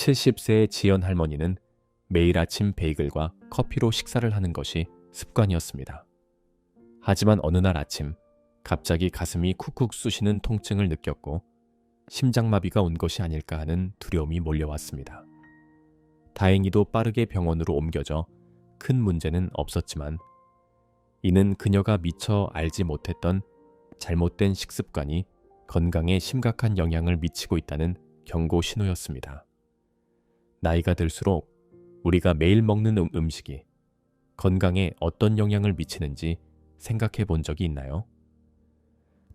70세의 지연 할머니는 매일 아침 베이글과 커피로 식사를 하는 것이 습관이었습니다. 하지만 어느 날 아침 갑자기 가슴이 쿡쿡 쑤시는 통증을 느꼈고 심장마비가 온 것이 아닐까 하는 두려움이 몰려왔습니다. 다행히도 빠르게 병원으로 옮겨져 큰 문제는 없었지만 이는 그녀가 미처 알지 못했던 잘못된 식습관이 건강에 심각한 영향을 미치고 있다는 경고 신호였습니다. 나이가 들수록 우리가 매일 먹는 음- 음식이 건강에 어떤 영향을 미치는지 생각해 본 적이 있나요?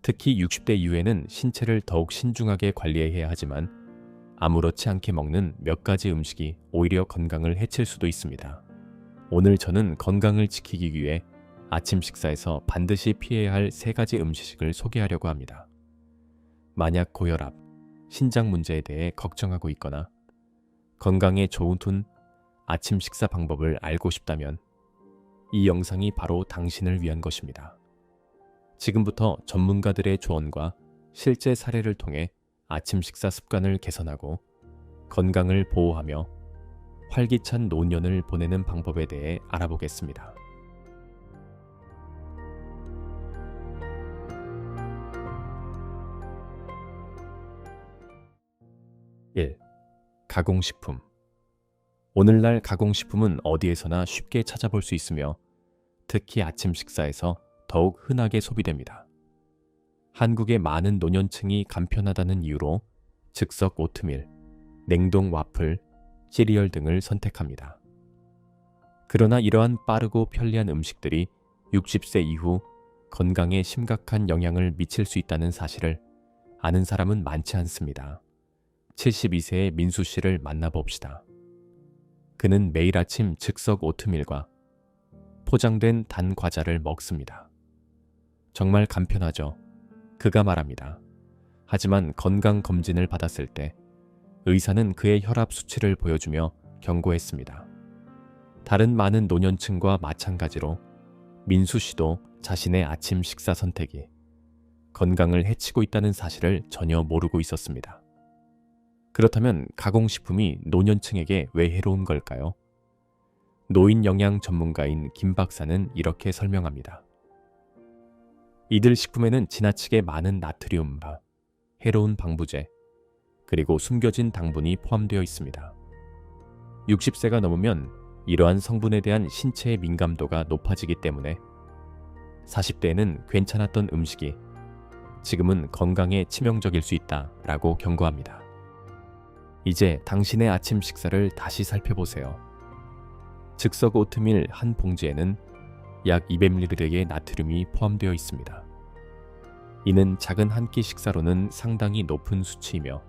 특히 60대 이후에는 신체를 더욱 신중하게 관리해야 하지만 아무렇지 않게 먹는 몇 가지 음식이 오히려 건강을 해칠 수도 있습니다. 오늘 저는 건강을 지키기 위해 아침 식사에서 반드시 피해야 할 세 가지 음식을 소개하려고 합니다. 만약 고혈압, 신장 문제에 대해 걱정하고 있거나 건강에 좋은 툰 아침 식사 방법을 알고 싶다면 이 영상이 바로 당신을 위한 것입니다. 지금부터 전문가들의 조언과 실제 사례를 통해 아침 식사 습관을 개선하고 건강을 보호하며 활기찬 노년을 보내는 방법에 대해 알아보겠습니다. 1. 가공식품 오늘날 가공식품은 어디에서나 쉽게 찾아볼 수 있으며 특히 아침 식사에서 더욱 흔하게 소비됩니다. 한국의 많은 노년층이 간편하다는 이유로 즉석 오트밀, 냉동 와플, 시리얼 등을 선택합니다. 그러나 이러한 빠르고 편리한 음식들이 60세 이후 건강에 심각한 영향을 미칠 수 있다는 사실을 아는 사람은 많지 않습니다. 72세의 민수 씨를 만나봅시다. 그는 매일 아침 즉석 오트밀과 포장된 단 과자를 먹습니다. 정말 간편하죠. 그가 말합니다. 하지만 건강 검진을 받았을 때 의사는 그의 혈압 수치를 보여주며 경고했습니다. 다른 많은 노년층과 마찬가지로 민수 씨도 자신의 아침 식사 선택이 건강을 해치고 있다는 사실을 전혀 모르고 있었습니다. 그렇다면 가공식품이 노년층에게 왜 해로운 걸까요? 노인 영양 전문가인 김 박사는 이렇게 설명합니다. 이들 식품에는 지나치게 많은 나트륨과 해로운 방부제, 그리고 숨겨진 당분이 포함되어 있습니다. 60세가 넘으면 이러한 성분에 대한 신체의 민감도가 높아지기 때문에 40대에는 괜찮았던 음식이 지금은 건강에 치명적일 수 있다 라고 경고합니다. 이제 당신의 아침 식사를 다시 살펴보세요. 즉석 오트밀 한 봉지에는 약 200ml의 나트륨이 포함되어 있습니다. 이는 작은 한 끼 식사로는 상당히 높은 수치이며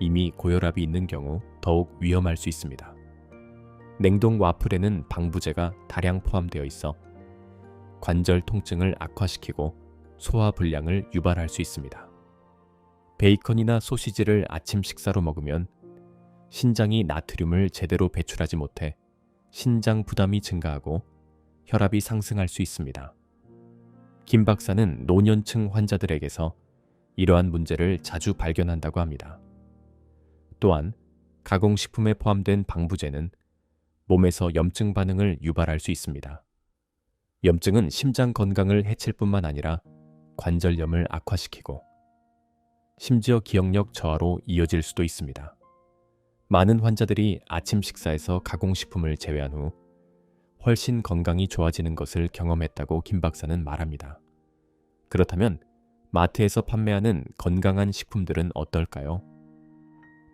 이미 고혈압이 있는 경우 더욱 위험할 수 있습니다. 냉동 와플에는 방부제가 다량 포함되어 있어 관절 통증을 악화시키고 소화 불량을 유발할 수 있습니다. 베이컨이나 소시지를 아침 식사로 먹으면 신장이 나트륨을 제대로 배출하지 못해 신장 부담이 증가하고 혈압이 상승할 수 있습니다. 김 박사는 노년층 환자들에게서 이러한 문제를 자주 발견한다고 합니다. 또한 가공식품에 포함된 방부제는 몸에서 염증 반응을 유발할 수 있습니다. 염증은 심장 건강을 해칠 뿐만 아니라 관절염을 악화시키고 심지어 기억력 저하로 이어질 수도 있습니다. 많은 환자들이 아침 식사에서 가공식품을 제외한 후 훨씬 건강이 좋아지는 것을 경험했다고 김 박사는 말합니다. 그렇다면 마트에서 판매하는 건강한 식품들은 어떨까요?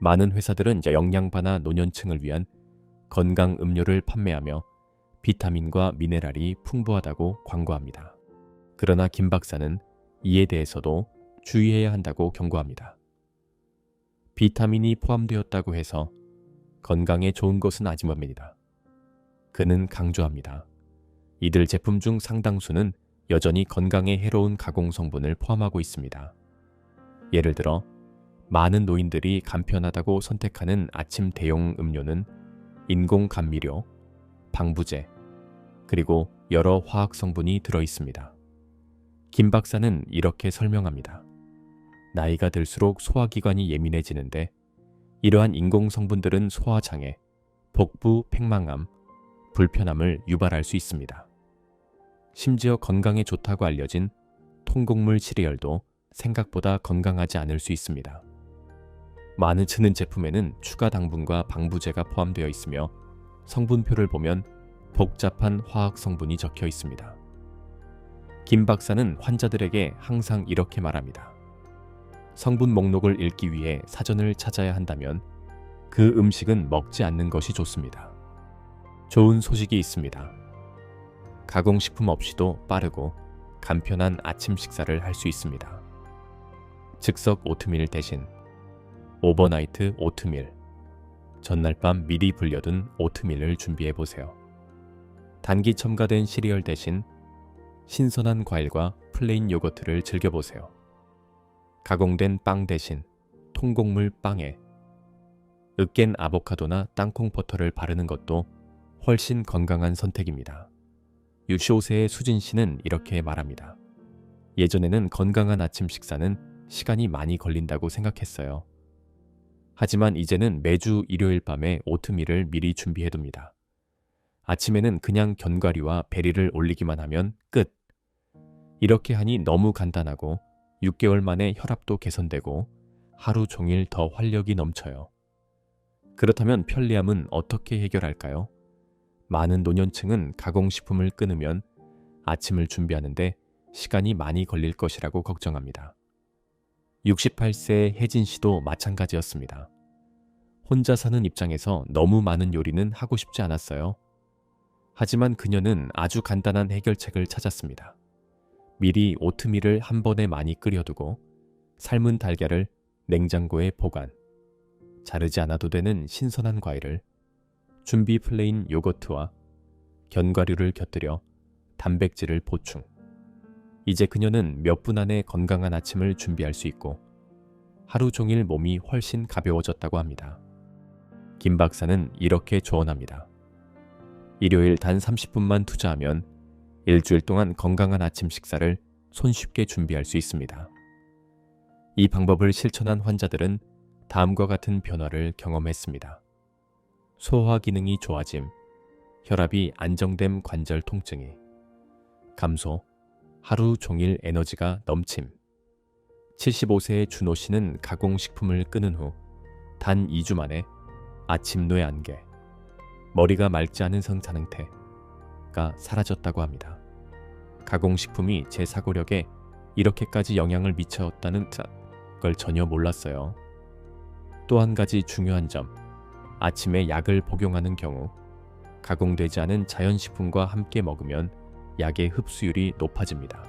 많은 회사들은 영양바나 노년층을 위한 건강 음료를 판매하며 비타민과 미네랄이 풍부하다고 광고합니다. 그러나 김 박사는 이에 대해서도 주의해야 한다고 경고합니다. 비타민이 포함되었다고 해서 건강에 좋은 것은 아니옵니다. 그는 강조합니다. 이들 제품 중 상당수는 여전히 건강에 해로운 가공 성분을 포함하고 있습니다. 예를 들어 많은 노인들이 간편하다고 선택하는 아침 대용 음료는 인공 감미료, 방부제, 그리고 여러 화학 성분이 들어 있습니다. 김 박사는 이렇게 설명합니다. 나이가 들수록 소화기관이 예민해지는데 이러한 인공 성분들은 소화장애, 복부 팽만함, 불편함을 유발할 수 있습니다. 심지어 건강에 좋다고 알려진 통곡물 시리얼도 생각보다 건강하지 않을 수 있습니다. 많은 쓰는 제품에는 추가 당분과 방부제가 포함되어 있으며 성분표를 보면 복잡한 화학 성분이 적혀 있습니다. 김 박사는 환자들에게 항상 이렇게 말합니다. 성분 목록을 읽기 위해 사전을 찾아야 한다면 그 음식은 먹지 않는 것이 좋습니다. 좋은 소식이 있습니다. 가공식품 없이도 빠르고 간편한 아침 식사를 할 수 있습니다. 즉석 오트밀 대신 오버나이트 오트밀 전날 밤 미리 불려둔 오트밀을 준비해 보세요. 단기 첨가된 시리얼 대신 신선한 과일과 플레인 요거트를 즐겨보세요. 가공된 빵 대신 통곡물 빵에 으깬 아보카도나 땅콩 버터를 바르는 것도 훨씬 건강한 선택입니다. 65세의 수진 씨는 이렇게 말합니다. 예전에는 건강한 아침 식사는 시간이 많이 걸린다고 생각했어요. 하지만 이제는 매주 일요일 밤에 오트밀을 미리 준비해둡니다. 아침에는 그냥 견과류와 베리를 올리기만 하면 끝. 이렇게 하니 너무 간단하고 6개월 만에 혈압도 개선되고 하루 종일 더 활력이 넘쳐요. 그렇다면 편리함은 어떻게 해결할까요? 많은 노년층은 가공식품을 끊으면 아침을 준비하는데 시간이 많이 걸릴 것이라고 걱정합니다. 68세의 혜진 씨도 마찬가지였습니다. 혼자 사는 입장에서 너무 많은 요리는 하고 싶지 않았어요. 하지만 그녀는 아주 간단한 해결책을 찾았습니다. 미리 오트밀을 한 번에 많이 끓여두고 삶은 달걀을 냉장고에 보관. 자르지 않아도 되는 신선한 과일을 준비 플레인 요거트와 견과류를 곁들여 단백질을 보충. 이제 그녀는 몇 분 안에 건강한 아침을 준비할 수 있고 하루 종일 몸이 훨씬 가벼워졌다고 합니다. 김 박사는 이렇게 조언합니다. 일요일 단 30분만 투자하면 일주일 동안 건강한 아침 식사를 손쉽게 준비할 수 있습니다. 이 방법을 실천한 환자들은 다음과 같은 변화를 경험했습니다. 소화 기능이 좋아짐, 혈압이 안정됨 관절 통증이, 감소, 하루 종일 에너지가 넘침. 75세의 준호 씨는 가공식품을 끊은 후 단 2주 만에 아침 뇌 안개, 머리가 맑지 않은 성상태 가 사라졌다고 합니다. 가공식품이 제 사고력에 이렇게까지 영향을 미쳤다는 걸 전혀 몰랐어요. 또 한 가지 중요한 점, 아침에 약을 복용하는 경우 가공되지 않은 자연식품과 함께 먹으면 약의 흡수율이 높아집니다.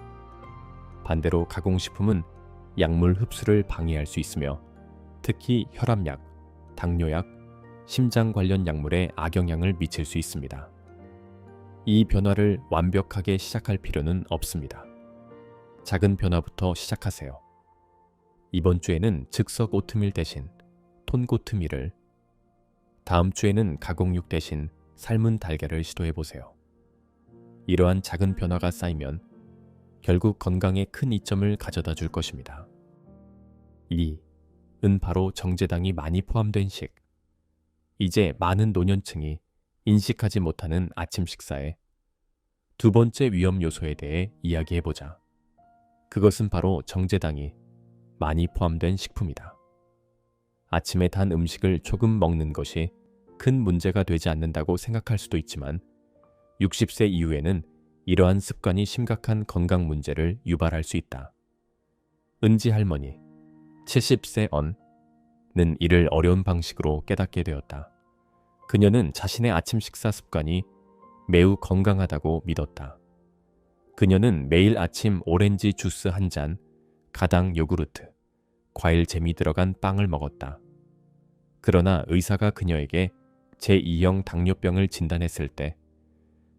반대로 가공식품은 약물 흡수를 방해할 수 있으며 특히 혈압약, 당뇨약, 심장 관련 약물에 악영향을 미칠 수 있습니다. 이 변화를 완벽하게 시작할 필요는 없습니다. 작은 변화부터 시작하세요. 이번 주에는 즉석 오트밀 대신 톤고트밀을, 다음 주에는 가공육 대신 삶은 달걀을 시도해 보세요. 이러한 작은 변화가 쌓이면 결국 건강에 큰 이점을 가져다 줄 것입니다. 2. 은 바로 정제당이 많이 포함된 식. 이제 많은 노년층이 인식하지 못하는 아침 식사에 두 번째 위험 요소에 대해 이야기해보자. 그것은 바로 정제당이 많이 포함된 식품이다. 아침에 단 음식을 조금 먹는 것이 큰 문제가 되지 않는다고 생각할 수도 있지만 60세 이후에는 이러한 습관이 심각한 건강 문제를 유발할 수 있다. 은지 할머니, 70세 언 는 이를 어려운 방식으로 깨닫게 되었다. 그녀는 자신의 아침 식사 습관이 매우 건강하다고 믿었다. 그녀는 매일 아침 오렌지 주스 한 잔, 가당 요구르트, 과일 잼이 들어간 빵을 먹었다. 그러나 의사가 그녀에게 제2형 당뇨병을 진단했을 때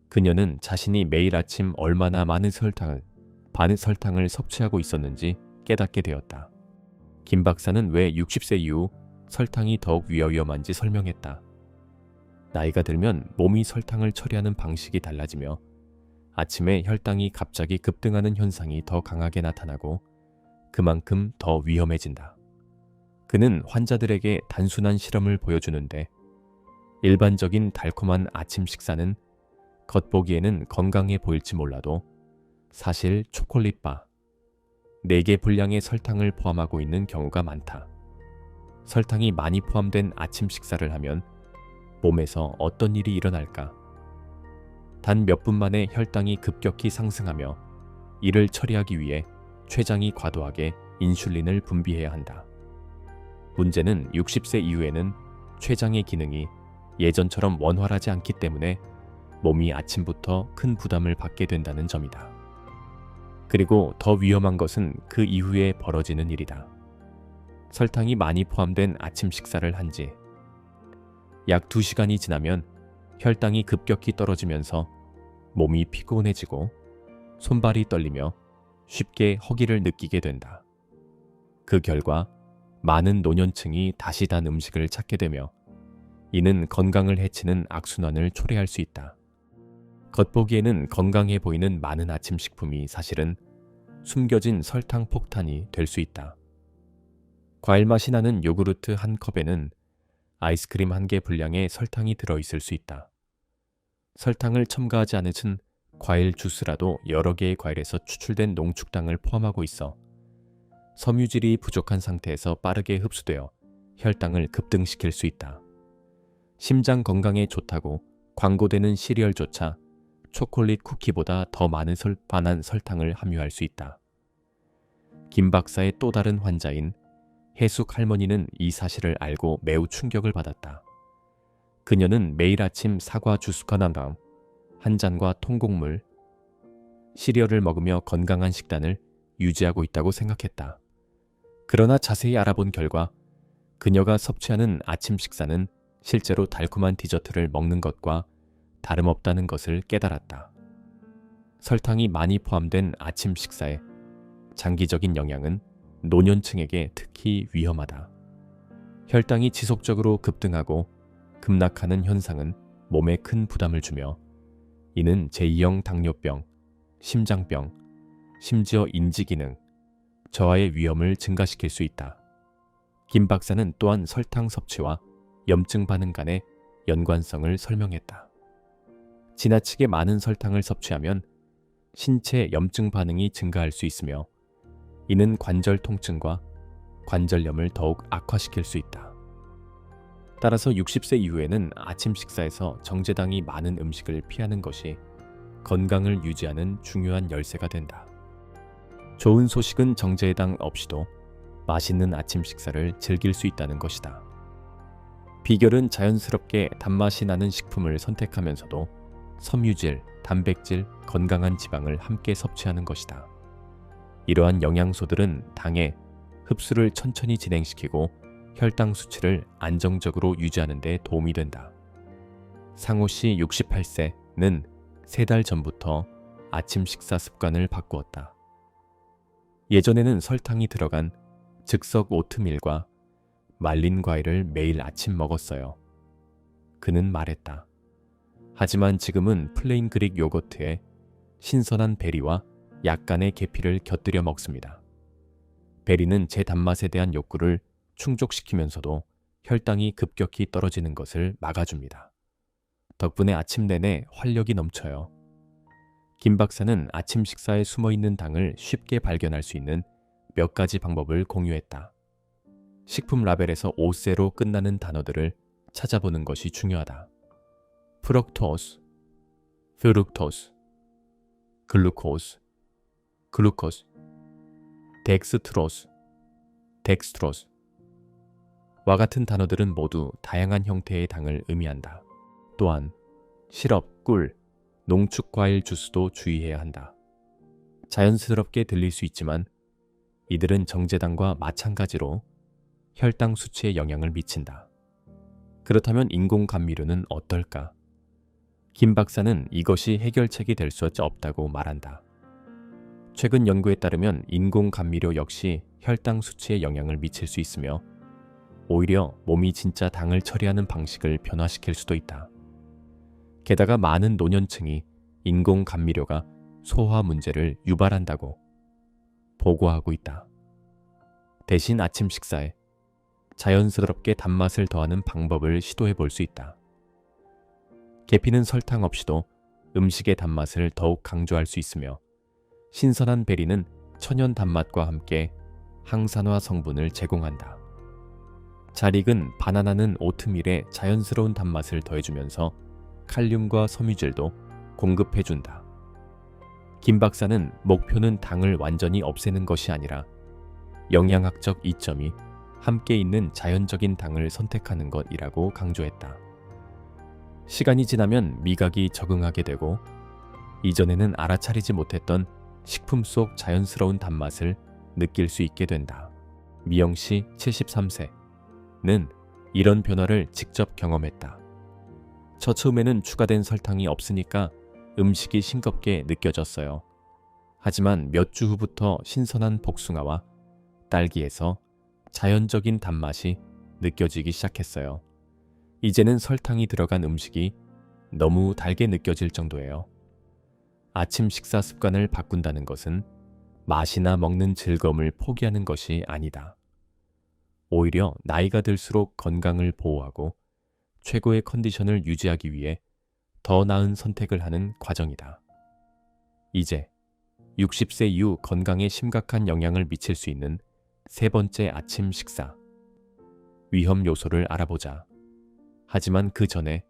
그녀는 자신이 매일 아침 얼마나 많은 설탕을, 반의 설탕을 섭취하고 있었는지 깨닫게 되었다. 김 박사는 왜 60세 이후 설탕이 더욱 위험한지 설명했다. 나이가 들면 몸이 설탕을 처리하는 방식이 달라지며 아침에 혈당이 갑자기 급등하는 현상이 더 강하게 나타나고 그만큼 더 위험해진다. 그는 환자들에게 단순한 실험을 보여주는데 일반적인 달콤한 아침 식사는 겉보기에는 건강해 보일지 몰라도 사실 초콜릿바 4개 분량의 설탕을 포함하고 있는 경우가 많다. 설탕이 많이 포함된 아침 식사를 하면 몸에서 어떤 일이 일어날까? 단 몇 분 만에 혈당이 급격히 상승하며 이를 처리하기 위해 췌장이 과도하게 인슐린을 분비해야 한다. 문제는 60세 이후에는 췌장의 기능이 예전처럼 원활하지 않기 때문에 몸이 아침부터 큰 부담을 받게 된다는 점이다. 그리고 더 위험한 것은 그 이후에 벌어지는 일이다. 설탕이 많이 포함된 아침 식사를 한 지 약 2시간이 지나면 혈당이 급격히 떨어지면서 몸이 피곤해지고 손발이 떨리며 쉽게 허기를 느끼게 된다. 그 결과 많은 노년층이 다시 단 음식을 찾게 되며 이는 건강을 해치는 악순환을 초래할 수 있다. 겉보기에는 건강해 보이는 많은 아침 식품이 사실은 숨겨진 설탕 폭탄이 될 수 있다. 과일 맛이 나는 요구르트 한 컵에는 아이스크림 한 개 분량의 설탕이 들어있을 수 있다. 설탕을 첨가하지 않은 과일 주스라도 여러 개의 과일에서 추출된 농축당을 포함하고 있어 섬유질이 부족한 상태에서 빠르게 흡수되어 혈당을 급등시킬 수 있다. 심장 건강에 좋다고 광고되는 시리얼조차 초콜릿 쿠키보다 더 많은 설 반한 설탕을 함유할 수 있다. 김 박사의 또 다른 환자인 해숙 할머니는 이 사실을 알고 매우 충격을 받았다. 그녀는 매일 아침 사과 주스가 난 다음 한 잔과 통곡물, 시리얼을 먹으며 건강한 식단을 유지하고 있다고 생각했다. 그러나 자세히 알아본 결과 그녀가 섭취하는 아침 식사는 실제로 달콤한 디저트를 먹는 것과 다름없다는 것을 깨달았다. 설탕이 많이 포함된 아침 식사에 장기적인 영향은 노년층에게 특히 위험하다. 혈당이 지속적으로 급등하고 급락하는 현상은 몸에 큰 부담을 주며 이는 제2형 당뇨병, 심장병, 심지어 인지기능, 저하의 위험을 증가시킬 수 있다. 김 박사는 또한 설탕 섭취와 염증 반응 간의 연관성을 설명했다. 지나치게 많은 설탕을 섭취하면 신체 염증 반응이 증가할 수 있으며 이는 관절 통증과 관절염을 더욱 악화시킬 수 있다. 따라서 60세 이후에는 아침 식사에서 정제당이 많은 음식을 피하는 것이 건강을 유지하는 중요한 열쇠가 된다. 좋은 소식은 정제당 없이도 맛있는 아침 식사를 즐길 수 있다는 것이다. 비결은 자연스럽게 단맛이 나는 식품을 선택하면서도 섬유질, 단백질, 건강한 지방을 함께 섭취하는 것이다. 이러한 영양소들은 당의 흡수를 천천히 진행시키고 혈당 수치를 안정적으로 유지하는 데 도움이 된다. 상호 씨 68세는 세달 전부터 아침 식사 습관을 바꾸었다. 예전에는 설탕이 들어간 즉석 오트밀과 말린 과일을 매일 아침 먹었어요. 그는 말했다. 하지만 지금은 플레인 그릭 요거트에 신선한 베리와 약간의 계피를 곁들여 먹습니다. 베리는 제 단맛에 대한 욕구를 충족시키면서도 혈당이 급격히 떨어지는 것을 막아줍니다. 덕분에 아침 내내 활력이 넘쳐요. 김 박사는 아침 식사에 숨어 있는 당을 쉽게 발견할 수 있는 몇 가지 방법을 공유했다. 식품 라벨에서 오세로 끝나는 단어들을 찾아보는 것이 중요하다. 프럭토스, 프룩토스, 글루코스, 글루코스, 덱스트로스, 덱스트로스 와 같은 단어들은 모두 다양한 형태의 당을 의미한다. 또한 시럽, 꿀, 농축 과일 주스도 주의해야 한다. 자연스럽게 들릴 수 있지만 이들은 정제당과 마찬가지로 혈당 수치에 영향을 미친다. 그렇다면 인공 감미료는 어떨까? 김 박사는 이것이 해결책이 될 수 없다고 말한다. 최근 연구에 따르면 인공 감미료 역시 혈당 수치에 영향을 미칠 수 있으며 오히려 몸이 진짜 당을 처리하는 방식을 변화시킬 수도 있다. 게다가 많은 노년층이 인공 감미료가 소화 문제를 유발한다고 보고하고 있다. 대신 아침 식사에 자연스럽게 단맛을 더하는 방법을 시도해 볼 수 있다. 계피는 설탕 없이도 음식의 단맛을 더욱 강조할 수 있으며 신선한 베리는 천연 단맛과 함께 항산화 성분을 제공한다. 잘 익은 바나나는 오트밀에 자연스러운 단맛을 더해주면서 칼륨과 섬유질도 공급해준다. 김 박사는 목표는 당을 완전히 없애는 것이 아니라 영양학적 이점이 함께 있는 자연적인 당을 선택하는 것이라고 강조했다. 시간이 지나면 미각이 적응하게 되고 이전에는 알아차리지 못했던 식품 속 자연스러운 단맛을 느낄 수 있게 된다. 미영 씨 73세는 이런 변화를 직접 경험했다. 처음에는 추가된 설탕이 없으니까 음식이 싱겁게 느껴졌어요. 하지만 몇 주 후부터 신선한 복숭아와 딸기에서 자연적인 단맛이 느껴지기 시작했어요. 이제는 설탕이 들어간 음식이 너무 달게 느껴질 정도예요. 아침 식사 습관을 바꾼다는 것은 맛이나 먹는 즐거움을 포기하는 것이 아니다. 오히려 나이가 들수록 건강을 보호하고 최고의 컨디션을 유지하기 위해 더 나은 선택을 하는 과정이다. 이제 60세 이후 건강에 심각한 영향을 미칠 수 있는 세 번째 아침 식사. 위험 요소를 알아보자. 하지만 그 전에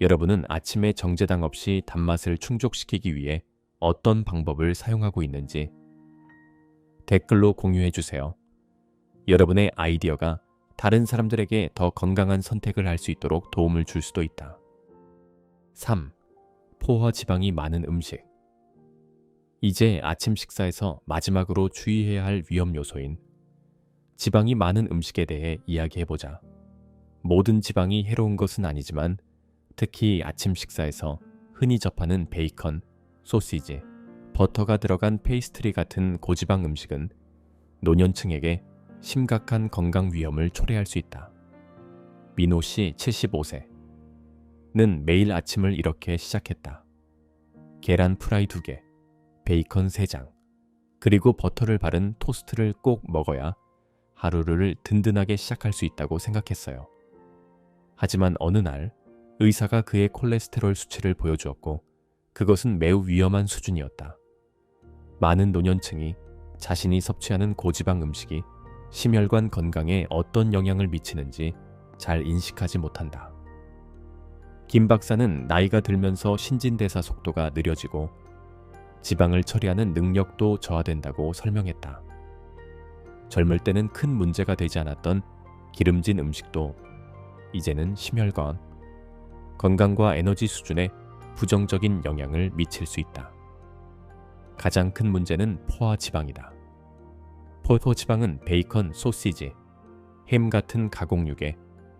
여러분은 아침에 정제당 없이 단맛을 충족시키기 위해 어떤 방법을 사용하고 있는지 댓글로 공유해 주세요. 여러분의 아이디어가 다른 사람들에게 더 건강한 선택을 할 수 있도록 도움을 줄 수도 있다. 3. 포화 지방이 많은 음식. 이제 아침 식사에서 마지막으로 주의해야 할 위험 요소인 지방이 많은 음식에 대해 이야기해 보자. 모든 지방이 해로운 것은 아니지만 특히 아침 식사에서 흔히 접하는 베이컨, 소시지, 버터가 들어간 페이스트리 같은 고지방 음식은 노년층에게 심각한 건강 위험을 초래할 수 있다. 민호 씨 75세는 매일 아침을 이렇게 시작했다. 계란 프라이 2개, 베이컨 3장, 그리고 버터를 바른 토스트를 꼭 먹어야 하루를 든든하게 시작할 수 있다고 생각했어요. 하지만 어느 날 의사가 그의 콜레스테롤 수치를 보여주었고 그것은 매우 위험한 수준이었다. 많은 노년층이 자신이 섭취하는 고지방 음식이 심혈관 건강에 어떤 영향을 미치는지 잘 인식하지 못한다. 김 박사는 나이가 들면서 신진대사 속도가 느려지고 지방을 처리하는 능력도 저하된다고 설명했다. 젊을 때는 큰 문제가 되지 않았던 기름진 음식도 이제는 심혈관, 건강과 에너지 수준에 부정적인 영향을 미칠 수 있다. 가장 큰 문제는 포화 지방이다. 포화 지방은 베이컨, 소시지, 햄 같은 가공육에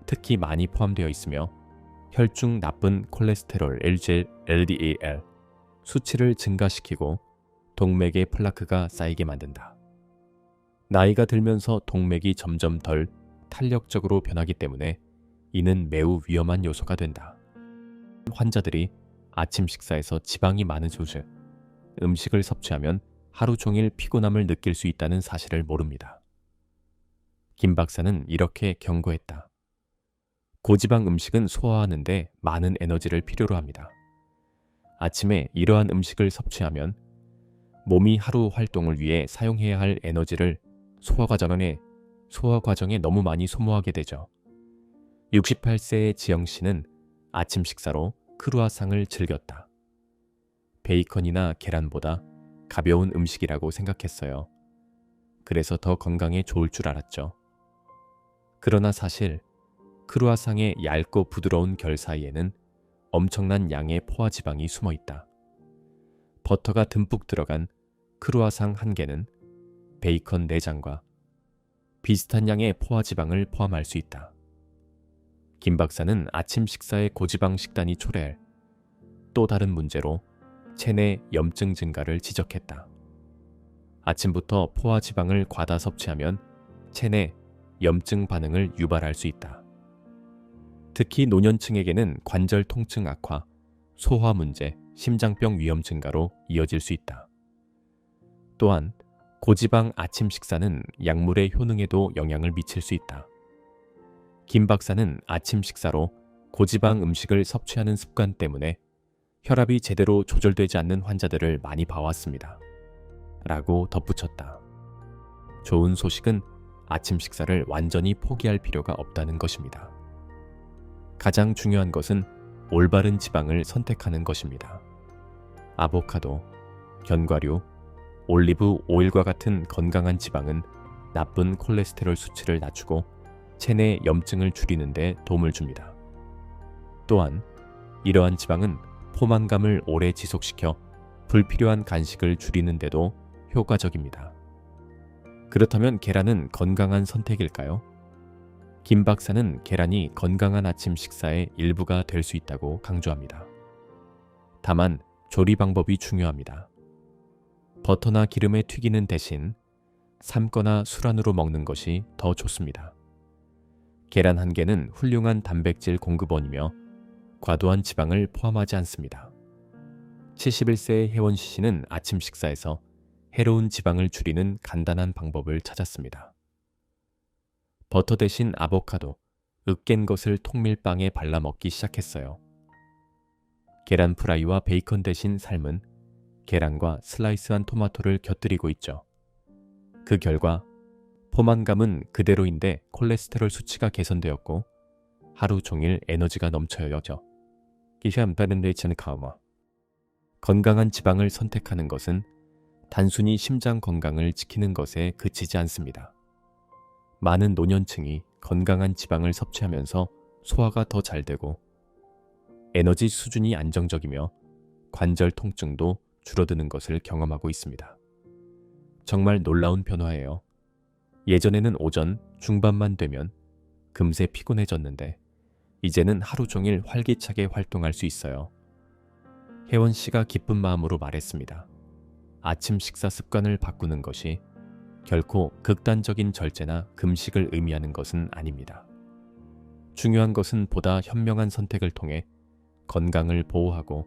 특히 많이 포함되어 있으며 혈중 나쁜 콜레스테롤 LDL 수치를 증가시키고 동맥에 플라크가 쌓이게 만든다. 나이가 들면서 동맥이 점점 덜 탄력적으로 변하기 때문에 이는 매우 위험한 요소가 된다. 환자들이 아침 식사에서 지방이 많은 소주, 음식을 섭취하면 하루 종일 피곤함을 느낄 수 있다는 사실을 모릅니다. 김 박사는 이렇게 경고했다. 고지방 음식은 소화하는데 많은 에너지를 필요로 합니다. 아침에 이러한 음식을 섭취하면 몸이 하루 활동을 위해 사용해야 할 에너지를 소화 과정에 소화 과정에 너무 많이 소모하게 되죠. 68세의 지영 씨는 아침 식사로 크루아상을 즐겼다. 베이컨이나 계란보다 가벼운 음식이라고 생각했어요. 그래서 더 건강에 좋을 줄 알았죠. 그러나 사실 크루아상의 얇고 부드러운 결 사이에는 엄청난 양의 포화 지방이 숨어 있다. 버터가 듬뿍 들어간 크루아상 한 개는 베이컨 4장과 비슷한 양의 포화 지방을 포함할 수 있다. 김 박사는 아침 식사의 고지방 식단이 초래할 또 다른 문제로 체내 염증 증가를 지적했다. 아침부터 포화 지방을 과다 섭취하면 체내 염증 반응을 유발할 수 있다. 특히 노년층에게는 관절 통증 악화, 소화 문제, 심장병 위험 증가로 이어질 수 있다. 또한 고지방 아침 식사는 약물의 효능에도 영향을 미칠 수 있다. 김 박사는 아침 식사로 고지방 음식을 섭취하는 습관 때문에 혈압이 제대로 조절되지 않는 환자들을 많이 봐왔습니다. 라고 덧붙였다. 좋은 소식은 아침 식사를 완전히 포기할 필요가 없다는 것입니다. 가장 중요한 것은 올바른 지방을 선택하는 것입니다. 아보카도, 견과류, 올리브 오일과 같은 건강한 지방은 나쁜 콜레스테롤 수치를 낮추고 체내 염증을 줄이는 데 도움을 줍니다. 또한 이러한 지방은 포만감을 오래 지속시켜 불필요한 간식을 줄이는 데도 효과적입니다. 그렇다면 계란은 건강한 선택일까요? 김 박사는 계란이 건강한 아침 식사의 일부가 될 수 있다고 강조합니다. 다만 조리 방법이 중요합니다. 버터나 기름에 튀기는 대신 삶거나 술안으로 먹는 것이 더 좋습니다. 계란 한 개는 훌륭한 단백질 공급원이며 과도한 지방을 포함하지 않습니다. 71세의 혜원 씨는 아침 식사에서 해로운 지방을 줄이는 간단한 방법을 찾았습니다. 버터 대신 아보카도, 으깬 것을 통밀빵에 발라 먹기 시작했어요. 계란 프라이와 베이컨 대신 삶은 계란과 슬라이스한 토마토를 곁들이고 있죠. 그 결과 포만감은 그대로인데 콜레스테롤 수치가 개선되었고 하루 종일 에너지가 넘쳐요죠. 건강한 지방을 선택하는 것은 단순히 심장 건강을 지키는 것에 그치지 않습니다. 많은 노년층이 건강한 지방을 섭취하면서 소화가 더 잘 되고 에너지 수준이 안정적이며 관절 통증도 줄어드는 것을 경험하고 있습니다. 정말 놀라운 변화예요. 예전에는 오전 중반만 되면 금세 피곤해졌는데 이제는 하루 종일 활기차게 활동할 수 있어요. 혜원 씨가 기쁜 마음으로 말했습니다. 아침 식사 습관을 바꾸는 것이 결코 극단적인 절제나 금식을 의미하는 것은 아닙니다. 중요한 것은 보다 현명한 선택을 통해 건강을 보호하고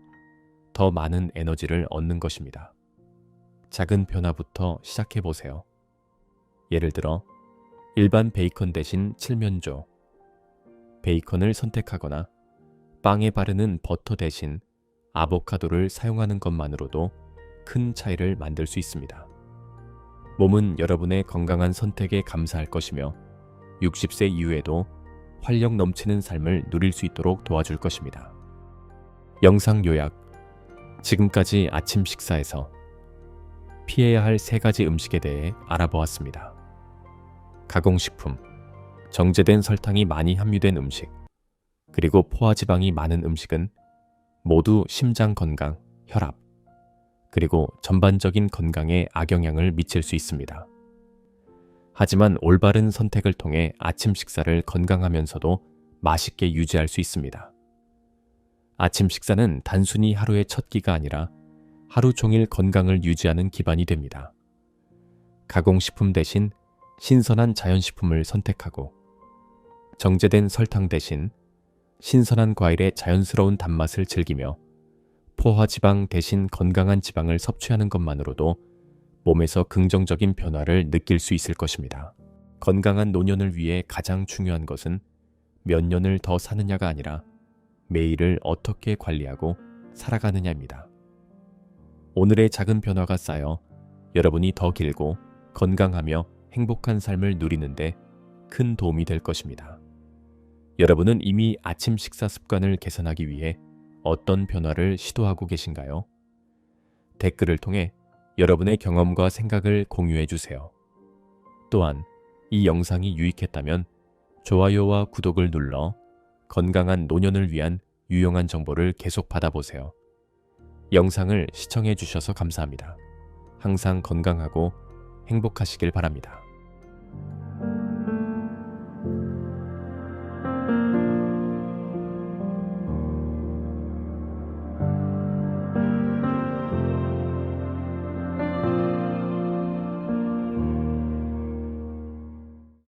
더 많은 에너지를 얻는 것입니다. 작은 변화부터 시작해 보세요. 예를 들어, 일반 베이컨 대신 칠면조, 베이컨을 선택하거나 빵에 바르는 버터 대신 아보카도를 사용하는 것만으로도 큰 차이를 만들 수 있습니다. 몸은 여러분의 건강한 선택에 감사할 것이며 60세 이후에도 활력 넘치는 삶을 누릴 수 있도록 도와줄 것입니다. 영상 요약 지금까지 아침 식사에서 피해야 할 세 가지 음식에 대해 알아보았습니다. 가공식품, 정제된 설탕이 많이 함유된 음식, 그리고 포화지방이 많은 음식은 모두 심장 건강, 혈압, 그리고 전반적인 건강에 악영향을 미칠 수 있습니다. 하지만 올바른 선택을 통해 아침 식사를 건강하면서도 맛있게 유지할 수 있습니다. 아침 식사는 단순히 하루의 첫 끼가 아니라 하루 종일 건강을 유지하는 기반이 됩니다. 가공식품 대신 신선한 자연식품을 선택하고 정제된 설탕 대신 신선한 과일의 자연스러운 단맛을 즐기며 포화지방 대신 건강한 지방을 섭취하는 것만으로도 몸에서 긍정적인 변화를 느낄 수 있을 것입니다. 건강한 노년을 위해 가장 중요한 것은 몇 년을 더 사느냐가 아니라 매일을 어떻게 관리하고 살아가느냐입니다. 오늘의 작은 변화가 쌓여 여러분이 더 길고 건강하며 행복한 삶을 누리는데 큰 도움이 될 것입니다. 여러분은 이미 아침 식사 습관을 개선하기 위해 어떤 변화를 시도하고 계신가요? 댓글을 통해 여러분의 경험과 생각을 공유해 주세요. 또한 이 영상이 유익했다면 좋아요와 구독을 눌러 건강한 노년을 위한 유용한 정보를 계속 받아보세요. 영상을 시청해 주셔서 감사합니다. 항상 건강하고 행복하시길 바랍니다.